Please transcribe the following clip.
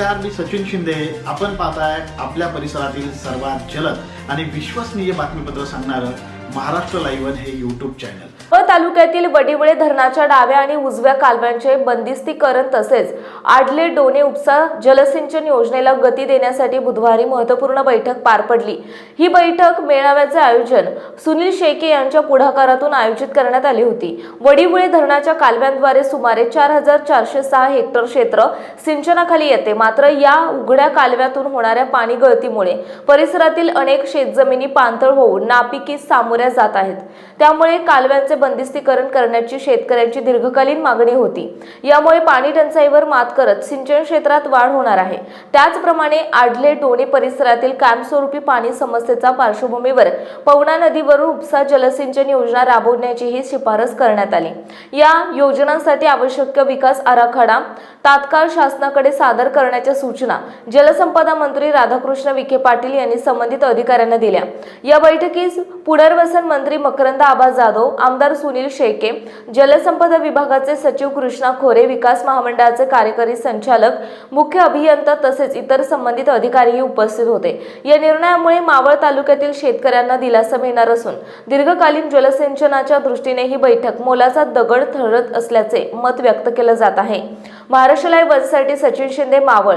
नमस्कार मी सचिन शिंदे. आपण पाहताय आपल्या परिसरातील सर्वात जलद आणि विश्वसनीय बातमीपत्र सांगणारं महाराष्ट्र लाईव्ह हे युट्यूब चॅनल व तालुक्यातील वडिवळे धरणाच्या डाव्या आणि उजव्या कालव्यांचे बंदिस्तीकरण तसेच आडले डोणे उपसा जलसिंचन योजनेला गती देण्यासाठी बुधवारी महत्त्वपूर्ण बैठक पार पडली. ही बैठक मेळाव्याचे आयोजन सुनील शेके यांच्या पुढाकारातून आयोजित करण्यात आली होती. वडिवळे धरणाच्या कालव्यांद्वारे सुमारे चार हजार चारशे सहा हेक्टर क्षेत्र सिंचनाखाली येते. मात्र या उघड्या कालव्यातून होणाऱ्या पाणी गळतीमुळे परिसरातील अनेक शेतजमिनी पाणथळ होऊन नापिकीस सामोऱ्या जात आहेत. त्यामुळे कालव्यांचे बंदिस्तीकरण करण्याची शेतकऱ्यांची दीर्घकालीन मागणी होती. यामुळे पाणी टंचाईवर मात करत सिंचन क्षेत्रात वाढ होणार आहे. त्याचप्रमाणे आडले डोणे परिसरातील कायमस्वरूपी पाणी समस्येच्या पार्श्वभूमीवर पवना नदीवरून उपसा जलसिंचन योजना राबवण्याचीही शिफारस करण्यात आली. या योजनांसाठी आवश्यक विकास आराखडा तात्काळ शासनाकडे सादर करण्याच्या सूचना जलसंपदा मंत्री राधाकृष्ण विखे पाटील यांनी संबंधित अधिकाऱ्यांना दिल्या. या बैठकीस पुनर्वसन मंत्री मकरंद आबा जाधव आमदार सुनील शेके जलसंपदा विभागाचे सचिव कृष्णा खोरे विकास महामंडळाचे कार्यकारी संचालक मुख्य अभियंता तसेच इतर संबंधित अधिकारीही उपस्थित होते. या निर्णयामुळे मावळ तालुक्यातील शेतकऱ्यांना दिलासा मिळणार असून दीर्घकालीन जलसिंचनाच्या दृष्टीने ही बैठक मोलाचा दगड ठरत असल्याचे मत व्यक्त केलं जात आहे. महाराष्ट्र लाईव्ह सचिन शिंदे मावळ.